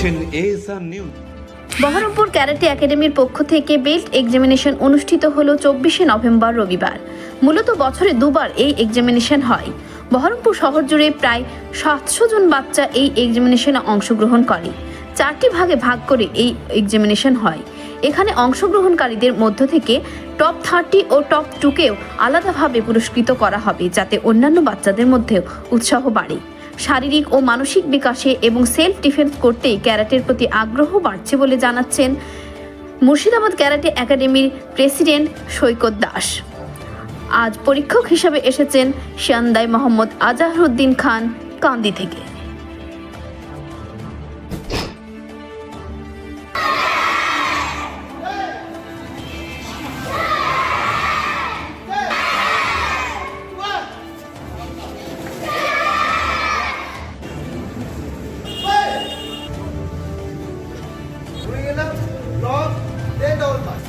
দেখছেন ASR news Baharampur karate একাডেমির পক্ষ থেকে বেল্ট এক্সামিনেশন অনুষ্ঠিত হলো চব্বিশে নভেম্বর রবিবার। মূলত বছরে দুবার এই এক্সামিনেশন হয়। বহরমপুর শহর জুড়ে প্রায় সাতশো জন বাচ্চা এই এক্সামিনেশনে অংশগ্রহণ করে। চারটি ভাগে ভাগ করে এই এক্সামিনেশন হয়। এখানে অংশগ্রহণকারীদের মধ্য থেকে টপ থার্টি ও টপ টুকেও আলাদাভাবে পুরস্কৃত করা হবে, যাতে অন্যান্য বাচ্চাদের মধ্যেও উৎসাহ বাড়ে। শারীরিক ও মানসিক বিকাশে এবং সেলফ ডিফেন্স করতেই ক্যারাটের প্রতি আগ্রহ বাড়ছে বলে জানাচ্ছেন মুর্শিদাবাদ ক্যারাটে একাডেমির প্রেসিডেন্ট সৈকত দাস। আজ পরীক্ষক হিসাবে এসেছেন শিয়ান্দাই মোহাম্মদ আজাহরুদ্দিন খান, কান্দি থেকে।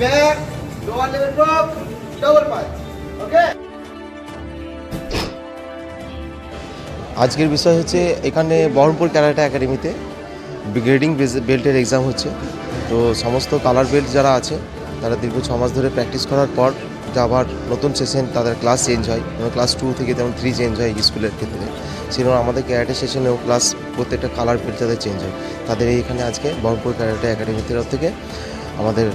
Back, lower level drop, double punch. Okay? আজকের বিষয় হচ্ছে এখানে বহরমপুর ক্যারাটে একাডেমিতে গ্রেডিং বেল্টের এক্সাম হচ্ছে তো সমস্ত কালার বেল্ট যারা আছে তারা দীর্ঘ ছ মাস ধরে প্র্যাকটিস করার পর আবার নতুন সেশন তাদের ক্লাস চেঞ্জ হয় যেমন ক্লাস টু থেকে যেমন থ্রি চেঞ্জ হয় স্কুলের ক্ষেত্রে সেরকম আমাদের ক্যারাটে সেশনেও ক্লাস প্রত্যেকটা কালার বেল্ট তাদের চেঞ্জ হয় তাদের এইখানে আজকে বহরমপুর ক্যারাটে একাডেমির তরফ থেকে আমাদের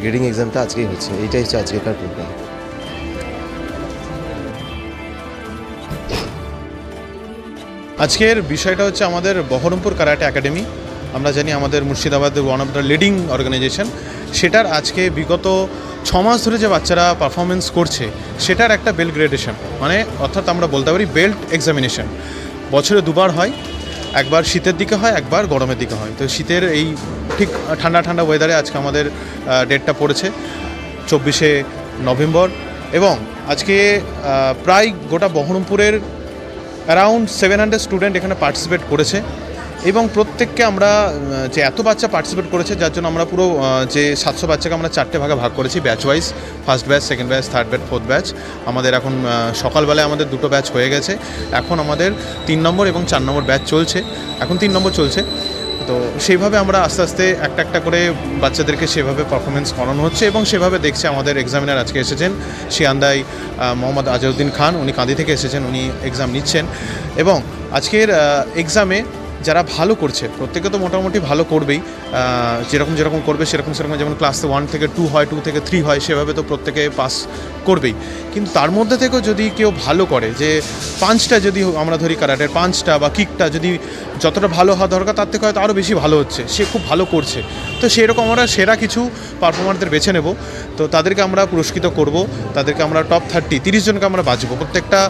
গ্রেডিং এক্সামটা আজকেই হচ্ছে। এইটাই হচ্ছে আজকেকার প্রোগ্রাম আজকের বিষয়টা হচ্ছে আমাদের বহরমপুর কারাটে একাডেমি। আমরা জানি আমাদের মুর্শিদাবাদের one of the leading organisation সেটার আজকে বিগত ছ মাস ধরে যে বাচ্চারা পারফরমেন্স করছে, সেটার একটা বেল্ট গ্রেডেশন মানে অর্থাৎ আমরা বলতে পারি বেল্ট এক্সামিনেশন বছরে দুবার হয়। একবার শীতের দিকে হয়, একবার গরমের দিকে হয়। তো শীতের এই ঠিক ঠান্ডা ঠান্ডা ওয়েদারে আজকে আমাদের ডেটটা পড়েছে চব্বিশে নভেম্বর এবং আজকে প্রায় গোটা বহরমপুরের অ্যারাউন্ড সেভেন হান্ড্রেড স্টুডেন্ট এখানে পার্টিসিপেট করেছে। এবং প্রত্যেককে আমরা যে এত বাচ্চা পার্টিসিপেট করেছে, যার জন্য আমরা পুরো যে সাতশো বাচ্চাকে আমরা চারটে ভাগে ভাগ করেছি batch wise first batch second batch third batch fourth batch আমাদের এখন সকালবেলায় আমাদের দুটো ব্যাচ হয়ে গেছে। এখন আমাদের তিন নম্বর এবং চার নম্বর ব্যাচ চলছে। এখন তিন নম্বর চলছে। তো সেইভাবে আমরা আস্তে আস্তে একটা একটা করে বাচ্চাদেরকে সেভাবে পারফরমেন্স করানো হচ্ছে এবং সেভাবে দেখছে আমাদের এক্সামিনার আজকে এসেছেন। শিয়ান্দাই মোহাম্মদ আজহারউদ্দিন খান, উনি কাঁদি থেকে এসেছেন, উনি এক্সাম নিচ্ছেন। এবং আজকের এক্সামে যারা ভালো করছে, প্রত্যেকে তো মোটামুটি ভালো করবেই। যেরকম যেরকম করবে, সেরকম সেরকম যেমন ক্লাস ওয়ান থেকে টু হয় টু থেকে থ্রি হয়, সেভাবে তো প্রত্যেকে পাস করবেই। কিন্তু তার মধ্যে থেকেও যদি কেউ ভালো করে, যে পাঁচটা যদি আমরা ধরি কারাটের পাঁচটা বা কিকটা যদি যতটা ভালো হওয়া দরকার, তার থেকে হয়তো আরও বেশি ভালো হচ্ছে, সে খুব ভালো করছে। তো সেরকম আমরা সেরা কিছু পারফর্মারদের বেছে নেব। তো তাদেরকে আমরা পুরস্কৃত করব, তাদেরকে আমরা টপ থার্টি তিরিশ জনকে আমরা বাঁচবো। প্রত্যেকটা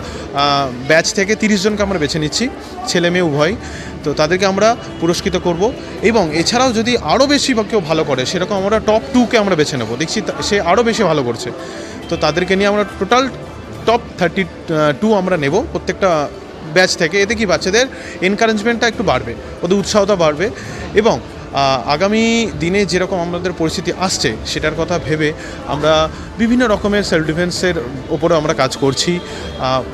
ব্যাচ থেকে তিরিশ জনকে আমরা বেছে নিচ্ছি ছেলে মেয়ে উভয়। তো তাদেরকে আমরা পুরস্কৃত করব। এবং এছাড়াও যদি আরও বেশি বা কেউ ভালো করে, সেরকম আমরা টপ টুকে আমরা বেছে নেব। দেখছি সে আরও বেশি ভালো করছে। তো তাদেরকে নিয়ে আমরা টোটাল টপ থার্টি টু আমরা নেব প্রত্যেকটা ব্যাচ থেকে। এতে কি বাচ্চাদের এনকারেজমেন্টটা একটু বাড়বে, ওদের উৎসাহটা বাড়বে। এবং আগামী দিনে যেরকম আমাদের পরিস্থিতি আসছে, সেটার কথা ভেবে আমরা বিভিন্ন রকমের সেলফ ডিফেন্সের ওপরে আমরা কাজ করছি।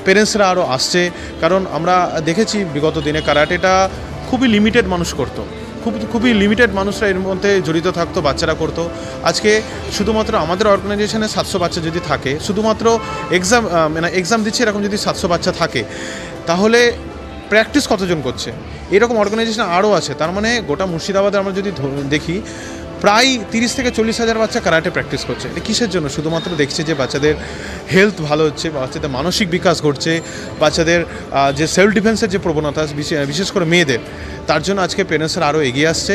পেরেন্টসরা আরও আসছে। কারণ আমরা দেখেছি বিগত দিনে কারাটেটা খুবই লিমিটেড মানুষ করতো। খুব খুবই লিমিটেড মানুষরা এর মধ্যে জড়িত থাকতো, বাচ্চারা করতো। আজকে শুধুমাত্র আমাদের অর্গানাইজেশনে সাতশো বাচ্চা যদি থাকে, শুধুমাত্র এক্সাম মানে এক্সাম দিচ্ছে এরকম যদি সাতশো বাচ্চা থাকে, তাহলে প্র্যাকটিস কতজন করছে? এরকম অর্গানাইজেশন আরও আছে। তার মানে গোটা মুর্শিদাবাদে আমরা যদি দেখি প্রায় তিরিশ থেকে চল্লিশ হাজার বাচ্চা কারাটে প্র্যাকটিস করছে। এটা কিসের জন্য? শুধুমাত্র দেখছে যে বাচ্চাদের হেলথ ভালো হচ্ছে, বাচ্চাদের মানসিক বিকাশ ঘটছে, বাচ্চাদের যে সেলফ ডিফেন্সের যে প্রবণতা বিশেষ করে মেয়েদের, তার জন্য আজকে পেরেন্টসরা আরও এগিয়ে আসছে।